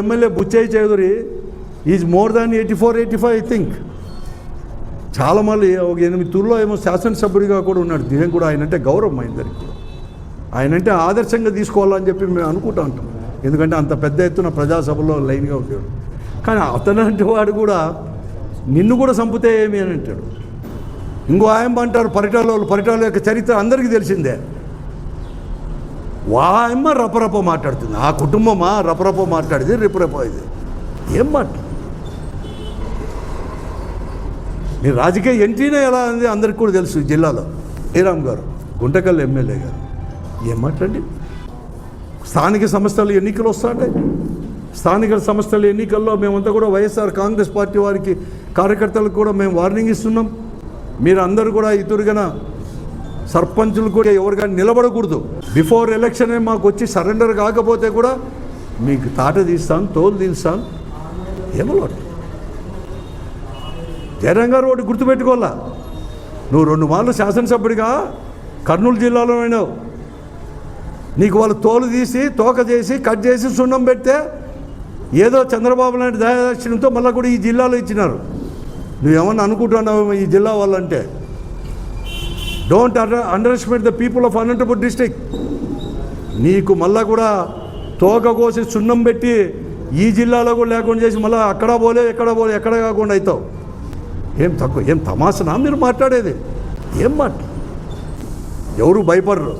MLA Buchaiah Chowdary is more than eighty four eighty five I think చాలా మళ్ళీ ఒక ఎనిమిది తూర్లో ఏమో శాసనసభ్యుడిగా కూడా ఉన్నాడు. దీని కూడా ఆయన అంటే గౌరవం అయిందరికి కూడా ఆయన అంటే ఆదర్శంగా తీసుకోవాలని చెప్పి మేము అనుకుంటా ఉంటాం. ఎందుకంటే అంత పెద్ద ఎత్తున ప్రజాసభలో లైన్గా ఉండేవాడు. కానీ అతనంటే వాడు కూడా నిన్ను కూడా చంపితే ఏమి అని అంటాడు. ఇంకో ఆయన అంటారు పరిటాల వాళ్ళు పరిటాల యొక్క చరిత్ర అందరికీ తెలిసిందే. వాయమ్మ రపరప మాట్లాడుతుంది. ఆ కుటుంబమా రపరప మాట్లాడింది రిపరప ఇది ఏం మాట? మీ రాజకీయ ఎంట్రీనే ఎలా ఉంది? అందరికి కూడా తెలుసు ఈ జిల్లాలో. శ్రీరామ్ గారు గుంటకల్ ఎమ్మెల్యే గారు. ఏం మాట్లాడి? స్థానిక సంస్థలు ఎన్నికలు వస్తాయి స్థానిక సంస్థల ఎన్నికల్లో మేమంతా కూడా వైఎస్ఆర్ కాంగ్రెస్ పార్టీ వారికి కార్యకర్తలకు కూడా మేము వార్నింగ్ ఇస్తున్నాం. మీరు అందరూ కూడా ఇతురుగన సర్పంచులు కూడా ఎవరు కానీ నిలబడకూడదు. బిఫోర్ ఎలక్షన్ మాకు వచ్చి సరెండర్ కాకపోతే కూడా మీకు తాట తీస్తాను తోలు తీస్తాను ఏమలో జయరాం గారు ఒకటి గుర్తుపెట్టుకోవాలా? నువ్వు రెండు మార్లు శాసనసభ్యుడిగా కర్నూలు జిల్లాలో అయినావు. నీకు వాళ్ళు తోలు తీసి తోక చేసి కట్ చేసి సున్నం పెడితే ఏదో చంద్రబాబు నాయుడు దయాదక్షిణంతో మళ్ళీ కూడా ఈ జిల్లాలో ఇచ్చినారు. నువ్వేమన్నా అనుకుంటున్నావు ఈ జిల్లా వాళ్ళంటే? Don't underestimate the people of Anantapur district నీకు మళ్ళా కూడా తోక కోసి సున్నం పెట్టి ఈ జిల్లాలో కూడా లేకుండా చేసి మళ్ళీ అక్కడ పోలే ఎక్కడ పోలే ఎక్కడ కాకుండా అవుతావు ఏం తక్కువ ఏం తమాసనా మీరు మాట్లాడేది? ఏం మాట? ఎవరు భయపడరు.